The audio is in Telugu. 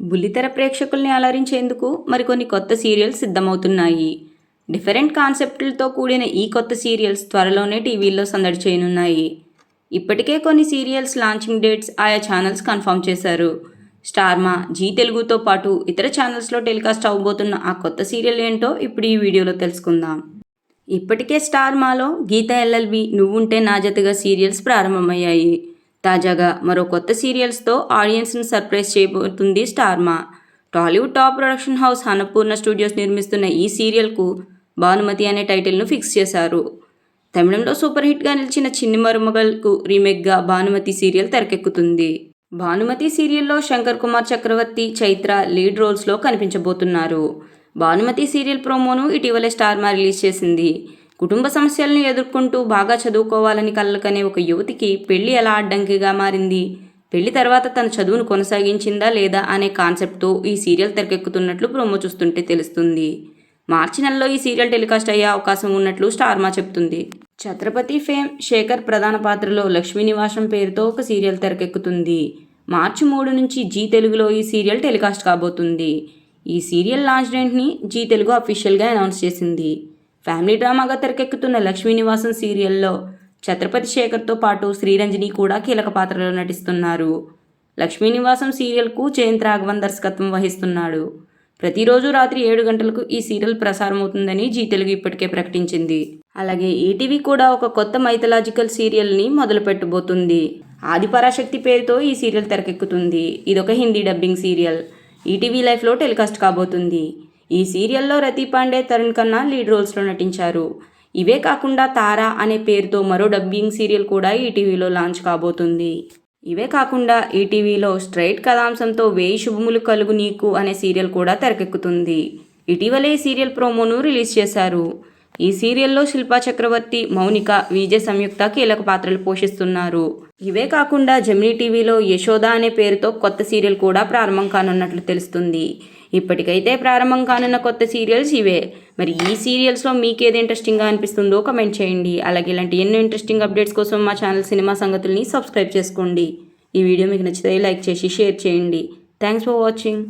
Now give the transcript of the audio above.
బుల్లితెర ప్రేక్షకుల్ని అలరించేందుకు మరికొన్ని కొత్త సీరియల్స్ సిద్ధమవుతున్నాయి. డిఫరెంట్ కాన్సెప్టులతో కూడిన ఈ కొత్త సీరియల్స్ త్వరలోనే టీవీల్లో సందడి చేయనున్నాయి. ఇప్పటికే కొన్ని సీరియల్స్ లాంచింగ్ డేట్స్ ఆయా ఛానల్స్ కన్ఫర్మ్ చేశారు. స్టార్మా జీ తెలుగుతో పాటు ఇతర ఛానల్స్లో టెలికాస్ట్ అవ్వబోతున్న ఆ కొత్త సీరియల్ ఏంటో ఇప్పుడు ఈ వీడియోలో తెలుసుకుందాం. ఇప్పటికే స్టార్మాలో గీత ఎల్ఎల్బి నువ్వుంటే నా జతగా సీరియల్స్ ప్రారంభమయ్యాయి. తాజాగా మరో కొత్త సీరియల్స్తో ఆడియన్స్ని సర్ప్రైజ్ చేయబోతుంది Star Maa. Tollywood top production house Annapurna studios నిర్మిస్తున్న ఈ సీరియల్కు భానుమతి అనే టైటిల్ను ఫిక్స్ చేశారు. తమిళంలో సూపర్ హిట్గా నిలిచిన చిన్ని మరుమగల్కు రీమేక్గా భానుమతి సీరియల్ తెరకెక్కుతుంది. భానుమతి సీరియల్లో శంకర్ కుమార్ చక్రవర్తి చైత్ర లీడ్ రోల్స్లో కనిపించబోతున్నారు. భానుమతి సీరియల్ ప్రోమోను ఇటీవలే స్టార్మా రిలీజ్ చేసింది. కుటుంబ సమస్యలను ఎదుర్కొంటూ బాగా చదువుకోవాలని కలలుకనే ఒక యువతికి పెళ్ళి ఎలా అడ్డంకిగా మారింది? పెళ్ళి తర్వాత తన చదువును కొనసాగించిందా లేదా అనే కాన్సెప్ట్తో ఈ సీరియల్ తెరకెక్కుతున్నట్లు ప్రోమో చూస్తుంటే తెలుస్తుంది. మార్చి నెలలో ఈ సీరియల్ టెలికాస్ట్ అయ్యే అవకాశం ఉన్నట్లు స్టార్మా చెప్తుంది. ఛత్రపతి ఫేమ్ శేఖర్ ప్రధాన పాత్రలో లక్ష్మీ నివాసం పేరుతో ఒక సీరియల్ తెరకెక్కుతుంది. మార్చి మూడు నుంచి జీ తెలుగులో ఈ సీరియల్ టెలికాస్ట్ కాబోతుంది. ఈ సీరియల్ లాంచ్ డేట్ని జీ తెలుగు అఫీషియల్గా అనౌన్స్ చేసింది. ఫ్యామిలీ డ్రామాగా తెరకెక్కుతున్న లక్ష్మీ నివాసం సీరియల్లో ఛత్రపతి శేఖర్తో పాటు శ్రీరంజని కూడా కీలక పాత్రలో నటిస్తున్నారు. లక్ష్మీ నివాసం సీరియల్కు జయంత్ రాఘవన్ దర్శకత్వం వహిస్తున్నాడు. ప్రతిరోజు రాత్రి ఏడు గంటలకు ఈ సీరియల్ ప్రసారం అవుతుందని జీ తెలుగు ఇప్పటికే ప్రకటించింది. అలాగే ఈటీవీ కూడా ఒక కొత్త మైథలాజికల్ సీరియల్ని మొదలు పెట్టబోతుంది ఆదిపరాశక్తి పేరుతో ఈ సీరియల్ తెరకెక్కుతుంది. ఇదొక హిందీ డబ్బింగ్ సీరియల్. ఈటీవీ లైఫ్లో టెలికాస్ట్ కాబోతుంది. ఈ సీరియల్లో రతి పాండే తరుణ్ ఖన్నా లీడ్ రోల్స్లో నటించారు. ఇవే కాకుండా తారా అనే పేరుతో మరో డబ్బింగ్ సీరియల్ కూడా ఈటీవీలో లాంచ్ కాబోతుంది. ఇవే కాకుండా ఈటీవీలో స్ట్రైట్ కథాంశంతో వేయి శుభములు కలుగు నీకు అనే సీరియల్ కూడా తెరకెక్కుతుంది. ఇటీవలే ఈ సీరియల్ ప్రోమోను రిలీజ్ చేశారు. ఈ సీరియల్లో శిల్పా చక్రవర్తి మౌనిక విజయ్ సంయుక్త కీలక పాత్రలు పోషిస్తున్నారు. ఇవే కాకుండా జమినీ టీవీలో యశోద అనే పేరుతో కొత్త సీరియల్ కూడా ప్రారంభం కానున్నట్లు తెలుస్తుంది. ఇప్పటికైతే ప్రారంభం కానున్న కొత్త సీరియల్స్ ఇవే. మరి ఈ సీరియల్స్లో మీకు ఏది ఇంట్రెస్టింగ్గా అనిపిస్తుందో కమెంట్ చేయండి. అలాగే ఇలాంటి ఎన్నో ఇంట్రెస్టింగ్ అప్డేట్స్ కోసం మా ఛానల్ సినిమా సంగతుల్ని సబ్స్క్రైబ్ చేసుకోండి. ఈ వీడియో మీకు నచ్చితే లైక్ చేసి షేర్ చేయండి. Thanks for watching.